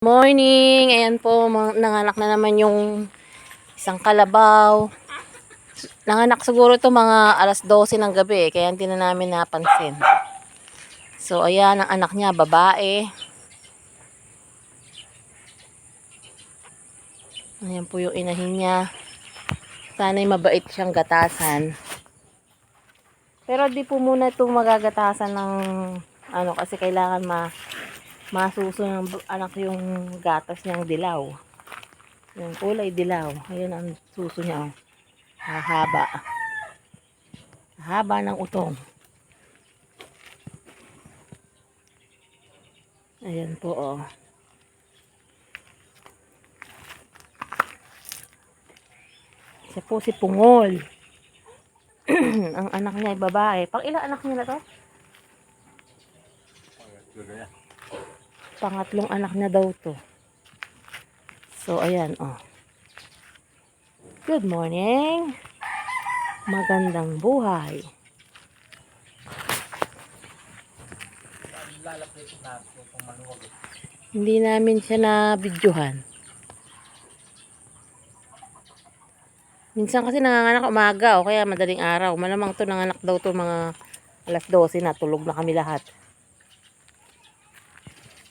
Morning! Ayan po, nanganak na naman yung isang kalabaw. Nanganak siguro to mga alas 12 ng gabi, kaya hindi na namin napansin. So, ayan, ang anak niya, babae. Ayan po yung inahin niya. Sana'y mabait siyang gatasan. Pero di po muna ito magagatasan ng ano kasi kailangan ma masuso ng anak yung gatas niyang dilaw. Yung kulay dilaw. Ayun ang suso niya. Oh. Hahaba. Haba ng utong. Ayan po oh. Siya po si Pungol. ang anak niya ay babae. Pang ilang anak niya na to? Pangatlong anak niya daw to. So, ayan, oh. Good morning. Magandang buhay. Hindi namin siya na videohan. Minsan kasi nanganganak umaga o kaya madaling araw. Malamang to nanganak daw to mga alas 12 na tulog na kami lahat.